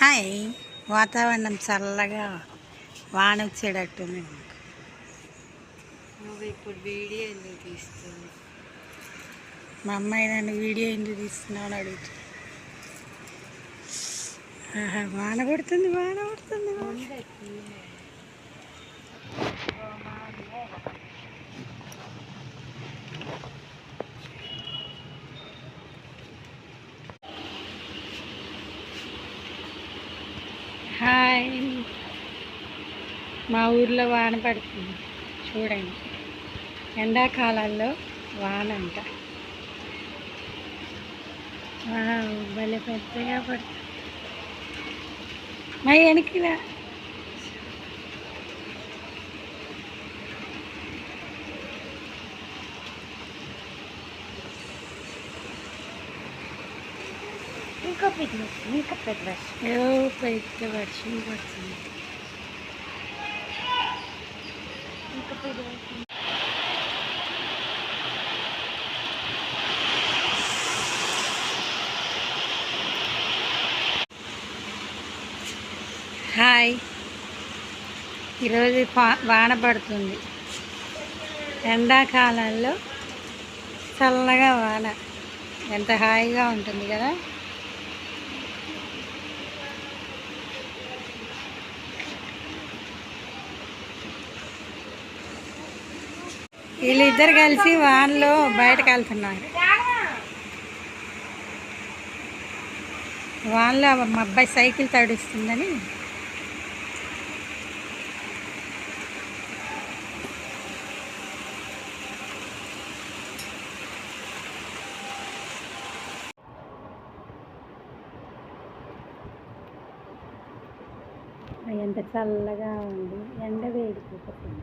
Hi. వాతావరణం చల్లగా వాన వచ్చేటట్టుంది నువ్వు ఇప్పుడు వీడియో ఎందుకు తీస్తుంది మా అమ్మాయి నన్ను వీడియో ఎందుకు తీస్తున్నావు అని అడుగుతుంది. వాన పడుతుంది వాన పడుతుంది వాన. హాయ్ మా ఊర్లో వాన పడుతుంది. చూడండి. ఎండాకాలాల్లో వాన అంట భలే పెద్దగా పడుతుంది. మా వెనక్కిరా ఇంకా పెద్ద ఇంకా పెద్ద ఏదో పెద్ద వర్షం పడుతుంది ఇంకా పెద్ద హాయ్. ఈరోజు వాన పడుతుంది. ఎండాకాలంలో చల్లగా వాన. ఎంత హాయిగా ఉంటుంది కదా? వీళ్ళిద్దరు కలిసి వాన్లో బయటకు వెళ్తున్నారు. వాన్లో మా అబ్బాయి సైకిల్ తడుస్తుందని ఎంత చల్లగా ఉంది. ఎండ వేడిపోతుంది